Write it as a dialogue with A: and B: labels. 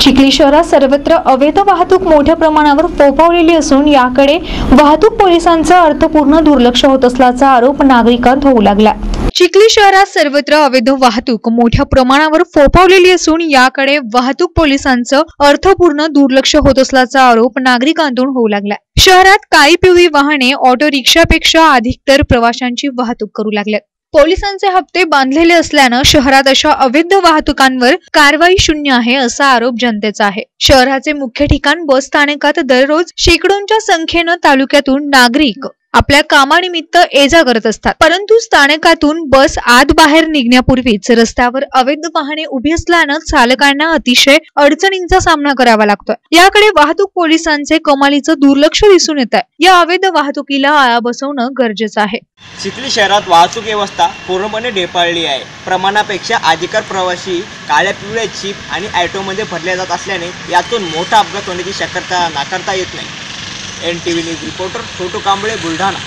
A: चिखली शहरात सर्वत्र अवैध वाहतूक मोठ्या प्रमाणावर फोफावलेली असून याकडे वाहतूक पोलिसांचं अर्थपूर्ण दुर्लक्ष होत असल्याचा आरोप नागरिकांत होऊ लागला. चिखली शहरात सर्वत्र अवैध वाहतूक मोठ्या प्रमाणावर फोफावलेली असून याकडे वाहतूक पोलिसांचं अर्थपूर्ण दुर्लक्ष होत असल्याचा आरोप नागरिकांतून होऊ लागला. शहरात काही पिवळी वाहने ऑटो रिक्षापेक्षा अधिकतर प्रवाशांची वाहतूक करू लागल्यात पोलिसांचे हप्ते बांधलेले असल्यानं शहरात अशा अवैध वाहतुकांवर कारवाई शून्य आहे असा आरोप जनतेचा आहे. शहराचे मुख्य ठिकाण बस स्थानकात दररोज शेकडोंच्या संख्येनं तालुक्यातून नागरिक आपल्या कामानिमित्त ये जा करत असतात. परंतु स्थानकातून बस आत बाहेर निघण्यापूर्वीच रस्त्यावर अवैध वाहने उभी असल्यानं चालकांना अतिशय अडचणींचा सामना करावा लागतोय. याकडे वाहतूक पोलिसांचे कमालीचं दुर्लक्ष दिसून येत आहे या अवैध वाहतुकीला आळा बसवणं गरजेचं आहे.
B: चिखली शहरात वाहतूक व्यवस्था पूर्णपणे ढेपाळली आहे. प्रमाणापेक्षा अधिकार प्रवासी काळ्या पिवळ्या चीप आणि ॲटोमध्ये भरले जात असल्याने यातून मोठा अपघात होण्याची शक्यता नाकारता येत नाही. N T V news reporter Chhotu Kamble Buldhana.